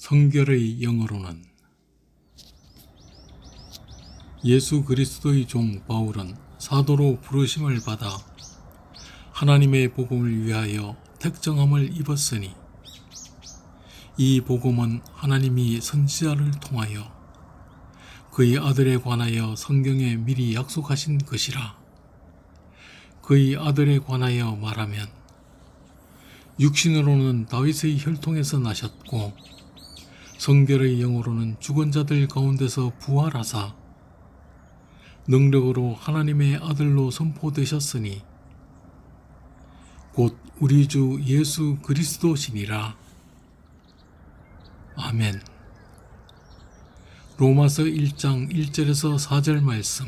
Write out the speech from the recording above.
성결의 영어로는 예수 그리스도의 종 바울은 사도로 부르심을 받아 하나님의 복음을 위하여 택정함을 입었으니 이 복음은 하나님이 선지자를 통하여 그의 아들에 관하여 성경에 미리 약속하신 것이라. 그의 아들에 관하여 말하면 육신으로는 다윗의 혈통에서 나셨고 성결의 영으로는 죽은 자들 가운데서 부활하사 능력으로 하나님의 아들로 선포되셨으니 곧 우리 주 예수 그리스도시니라. 아멘. 로마서 1장 1절에서 4절 말씀.